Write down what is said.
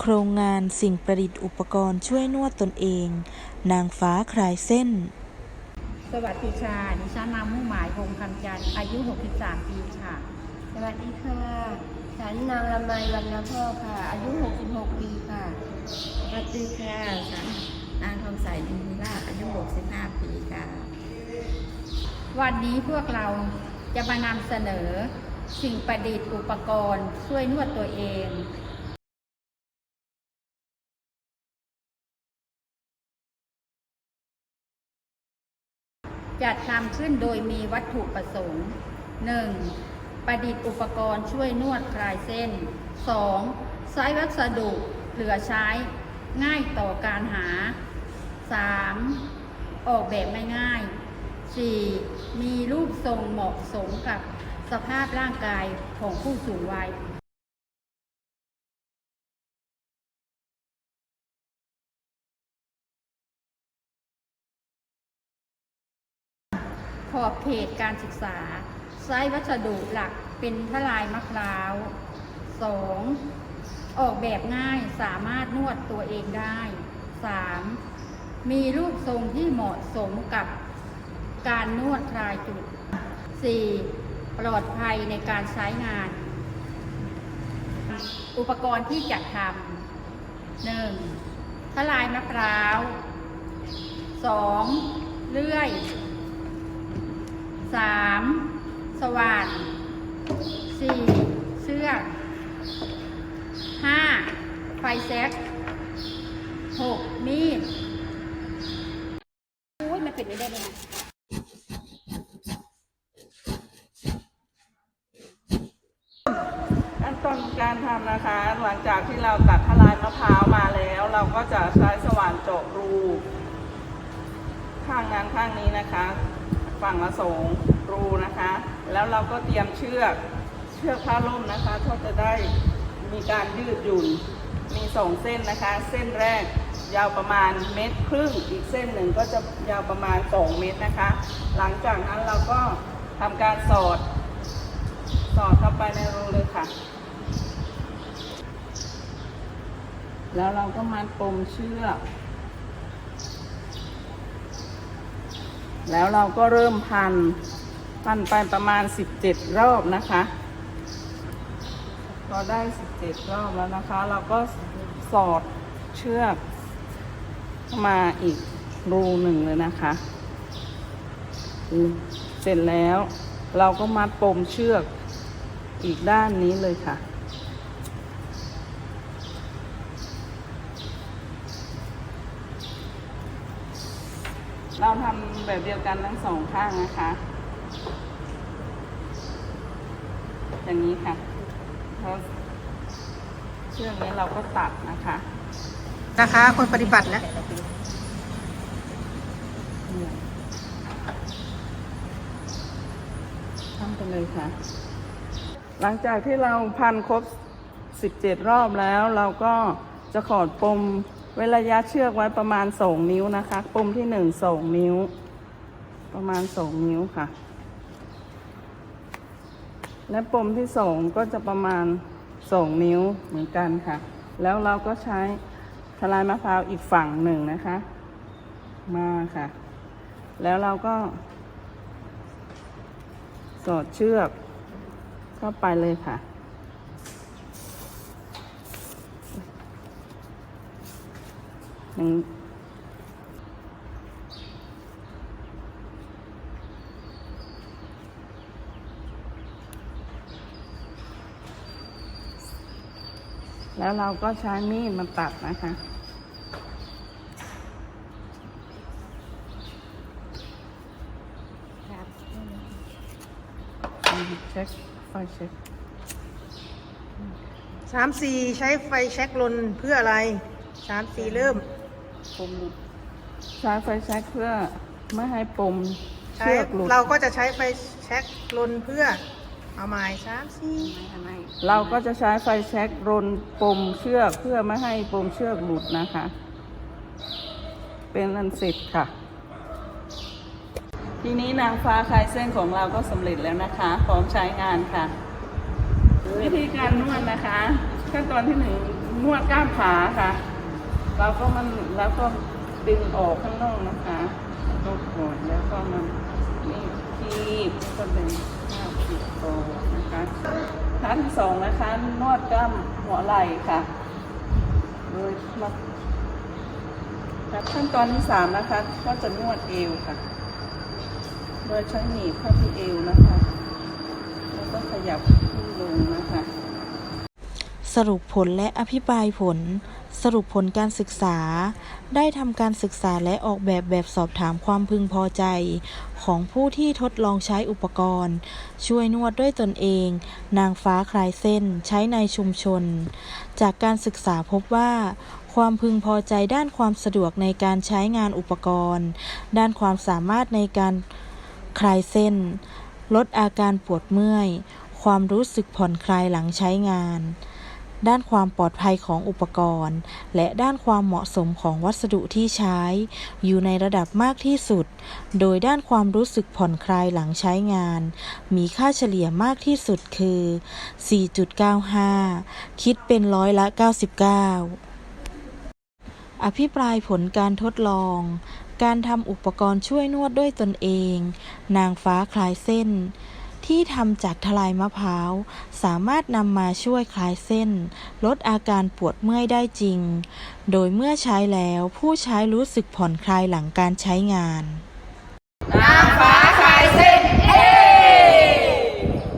โครงงานสิ่งประดิษฐ์อุปกรณ์ช่วยนวดตนเอง นางฟ้าคลายเส้น สวัสดีค่ะ ดิฉันนามมุ่งหมายพงษ์คำจันทร์อายุ 63 ปีค่ะ สวัสดีค่ะฉันนางละไมวันละพ่อค่ะ อายุ 66 ปีค่ะ สวัสดีค่ะฉันนางทองใสดินมิราชอายุ 65 ปีค่ะ วันนี้พวกเราจะมานำเสนอสิ่งประดิษฐ์อุปกรณ์ช่วยนวดตัวเอง จัดทำขึ้นโดยมีวัตถุประสงค์ 1. ประดิษฐ์อุปกรณ์ช่วยนวดคลายเส้น 2. ใช้วัสดุเหลือใช้ ง่ายต่อการหา 3. ออกแบบไม่ง่าย 4. มีรูปทรงเหมาะสมกับสภาพร่างกายของผู้สูงวัย อบเขตการศึกษา ใช้วัสดุหลักเป็นทลายมะพร้าว 2. ออกแบบง่ายสามารถนวดตัวเองได้ 3. มีรูปทรงที่เหมาะสมกับการนวดคลายจุด 4. ปลอดภัยในการใช้งาน อุปกรณ์ที่จะทำ 1. ทลายมะพร้าว 2. เลื่อย สามสว่านสี่เชือห้าไฟแซ็กหกมีดโอ้ยมันเป็นไม่ได้เลยนะขั้นตอนการทำนะคะ หลังจากที่เราตัดทลายมะพร้าวมาแล้ว เราก็จะใช้สว่านเจาะรู ข้างนั้นข้างนี้นะคะ ฝั่งละสองรูนะคะ แล้วเราก็เตรียมเชือกเชือกผ้าล่มนะคะก็จะได้มีการยืดหยุ่นมีสองเส้นนะคะ เส้นแรกยาวประมาณเมตรครึ่ง อีกเส้นหนึ่งก็จะยาวประมาณ 2 เมตรนะคะ หลังจากนั้นเราก็ทำการสอด สอดเข้าไปในรูเลยค่ะ แล้วเราก็มัดปมเชือก แล้วเราก็เริ่มพัน พันไปประมาณ 17 รอบนะคะพอได้ 17 รอบแล้วนะคะ เราก็สอดเชือกมาอีกรูหนึ่งเลยนะคะ เสร็จแล้วเราก็มัดปมเชือกอีกด้านนี้เลยค่ะ เราทำ แบบเดียวกันทั้งสองข้างนะคะ อย่างนี้ค่ะแล้วเชือกนี้เราก็ตัดนะคะ นะคะ คนปฏิบัติแล้วทำไปเลยค่ะ หลังจากที่เราพันครบ 17 รอบแล้วเราก็จะขอดปมเวลาระยะเชือกไว้ประมาณ 2 นิ้วนะคะ ปมที่ 1 2 นิ้ว ประมาณ2นิ้วค่ะ และปมที่2ก็จะประมาณ2นิ้วเหมือนกันค่ะ แล้วเราก็ใช้ทลายมะพร้าวอีกฝั่งหนึ่งนะคะ มาค่ะ แล้วเราก็ สอดเชือกเข้าไปเลยค่ะ หนึ่ง แล้วเราก็ใช้มีดมาตัดนะคะ เช็คไฟเช็คสามสี่ใช้ไฟแช็กลนเพื่ออะไรสามสี่เริ่มปมหลุดใช้ไฟแช็กเพื่อไม่ให้ปมใช้เชือกหลุด เราก็จะใช้ไฟแช็กลนเพื่อ เอาไม้สามสี่เราก็จะใช้ไฟแช็กรนปมเชือกเพื่อไม่ให้ปมเชือกหลุดนะคะ เป็นอันเสร็จค่ะ ทีนี้นางฟ้าคลายเส้นของเราก็สำเร็จแล้วนะคะ พร้อมใช้งานค่ะ วิธีการนวดนะคะขั้นตอนที่หนึ่งนวดกล้ามขาค่ะ เราก็มันแล้วก็ดึงออกข้างนอกนะคะล้วก็กดแล้วก็มัน นี่คีบก็เป็นข้าวคีบคอนะคะท่าที่สองนะคะนวดกล้ามหัวไหล่ค่ะโดยมาขั้นตอนที่สามนะคะ ก็จะนวดเอวค่ะ โดยใช้หนีบเข้าที่เอวนะคะ แล้วก็ขยับขึ้นลงนะคะ สรุปผลและอภิปรายผล สรุปผลการศึกษา ได้ทำการศึกษาและออกแบบแบบสอบถามความพึงพอใจ ของผู้ที่ทดลองใช้อุปกรณ์ ช่วยนวดด้วยตนเอง นางฟ้าคลายเส้นใช้ในชุมชน จากการศึกษาพบว่า ความพึงพอใจด้านความสะดวกในการใช้งานอุปกรณ์ ด้านความสามารถในการคลายเส้น ลดอาการปวดเมื่อย ความรู้สึกผ่อนคลายหลังใช้งาน ด้านความปลอดภัยของอุปกรณ์ และด้านความเหมาะสมของวัสดุที่ใช้ อยู่ในระดับมากที่สุด โดยด้านความรู้สึกผ่อนคลายหลังใช้งาน มีค่าเฉลี่ยมากที่สุดคือ 4.95 คิดเป็นร้อยละ 99อภิปรายผลการทดลอง การทำอุปกรณ์ช่วยนวดด้วยตนเอง นางฟ้าคลายเส้น ที่ทำจากทลายมะพร้าว สามารถนำมาช่วยคลายเส้น ลดอาการปวดเมื่อยได้จริง โดยเมื่อใช้แล้วผู้ใช้รู้สึกผ่อนคลายหลังการใช้งานน้ำฟ้า